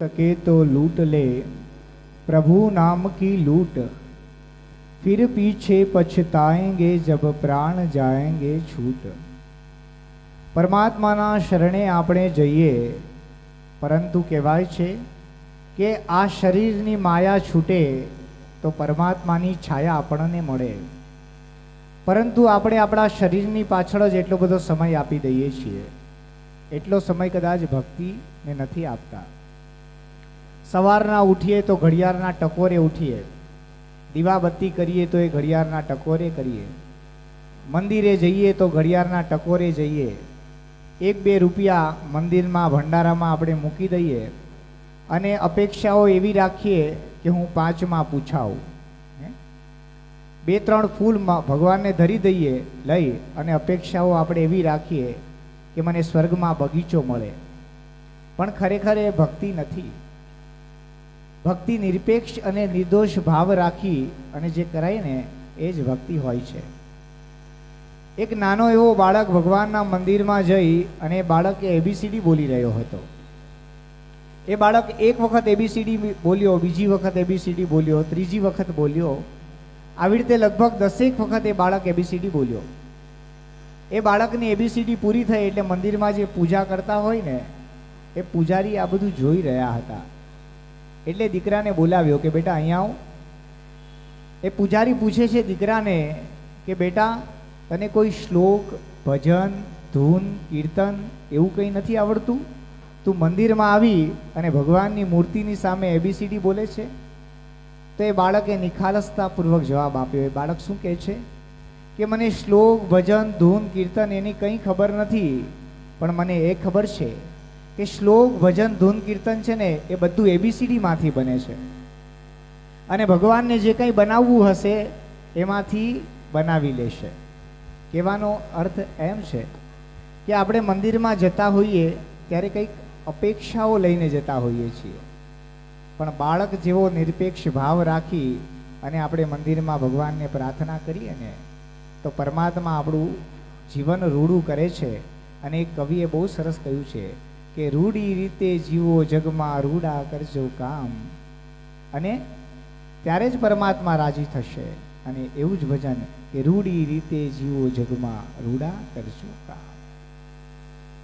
सके तो लूट ले प्रभु नाम की लूट फिर पीछे पछताएंगे जब પ્રાણ જાએંગે છૂટ પરમાત્માના શરણે આપણે જઈએ પરંતુ કહેવાય છે કે આ શરીરની માયા છૂટે તો પરમાત્માની છાયા આપણને મળે પરંતુ આપણે આપણા શરીરની પાછળ જ એટલો બધો સમય આપી દઈએ છીએ એટલો સમય કદાચ ભક્તિને નથી આપતા સવારના ઉઠીએ તો ઘડિયાળના ટકોરે ઉઠીએ. દીવાબત્તી કરીએ તો એ ઘડિયાળના ટકોરે કરીએ. મંદિરે જઈએ તો ઘડિયાળના ટકોરે જઈએ. એક બે રૂપિયા મંદિરમાં, ભંડારામાં આપણે મૂકી દઈએ અને અપેક્ષાઓ એવી રાખીએ કે હું પાંચમાં પૂછાવું? બે ત્રણ ફૂલ ભગવાનને ધરી દઈએ, લઈ અને અપેક્ષાઓ આપણે એવી રાખીએ કે મને સ્વર્ગમાં બગીચો મળે. પણ ખરેખર એ ભક્તિ નથી. ભક્તિ નિરપેક્ષ અને નિર્દોષ ભાવ રાખી અને જે કરાય ને, એ જ ભક્તિ હોય છે. એક નાનો એવો બાળક ભગવાનના મંદિરમાં જઈ અને બાળક એબીસીડી બોલી રહ્યો હતો. એ બાળક એક વખત એબીસીડી બોલ્યો, બીજી વખત એબીસીડી બોલ્યો, ત્રીજી વખત બોલ્યો. આવી રીતે લગભગ દસેક વખત એ બાળક એબીસીડી બોલ્યો. એ બાળકની એબીસીડી પૂરી થઈ એટલે મંદિરમાં જે પૂજા કરતા હોય ને, એ પૂજારી આ બધું જોઈ રહ્યા હતા. એટલે દીકરાને બોલાવ્યો કે, બેટા, અહીંયા આવ. એ પૂજારી પૂછે છે દીકરાને કે, બેટા, તને કોઈ શ્લોક, ભજન, ધૂન, કીર્તન એવું કંઈ નથી આવડતું? તું મંદિરમાં આવી અને ભગવાનની મૂર્તિની સામે એબીસીડી બોલે છે? તો એ બાળકે નિખાલસતાપૂર્વક જવાબ આપ્યો. એ બાળક શું કહે છે? કે, મને શ્લોક, ભજન, ધૂન, કીર્તન એની કંઈ ખબર નથી, પણ મને એ ખબર છે. કે શ્લોક, ભજન, ધૂન, કીર્તન છે ને, એ બધું એબીસીડીમાંથી બને છે. અને ભગવાનને જે કંઈ બનાવવું હશે, એમાંથી બનાવી લેશે. કહેવાનો અર્થ એમ છે કે આપણે મંદિરમાં જતા હોઈએ, ત્યારે કંઈક અપેક્ષાઓ લઈને જતા હોઈએ છીએ. પણ બાળક જેવો નિરપેક્ષ ભાવ રાખી અને આપણે મંદિરમાં ભગવાનને પ્રાર્થના કરીએ ને, તો પરમાત્મા આપણું જીવન રૂડું કરે છે. અને એક કવિએ બહુ સરસ કહ્યું છે કે રૂડી રીતે જીવો જગમાં રૂડા કરજો કામ. અને ત્યારે જ પરમાત્મા રાજી થશે. અને એવું જ ભજન કે રૂડી રીતે જીવો જગમાં રૂડા કરજો કામ.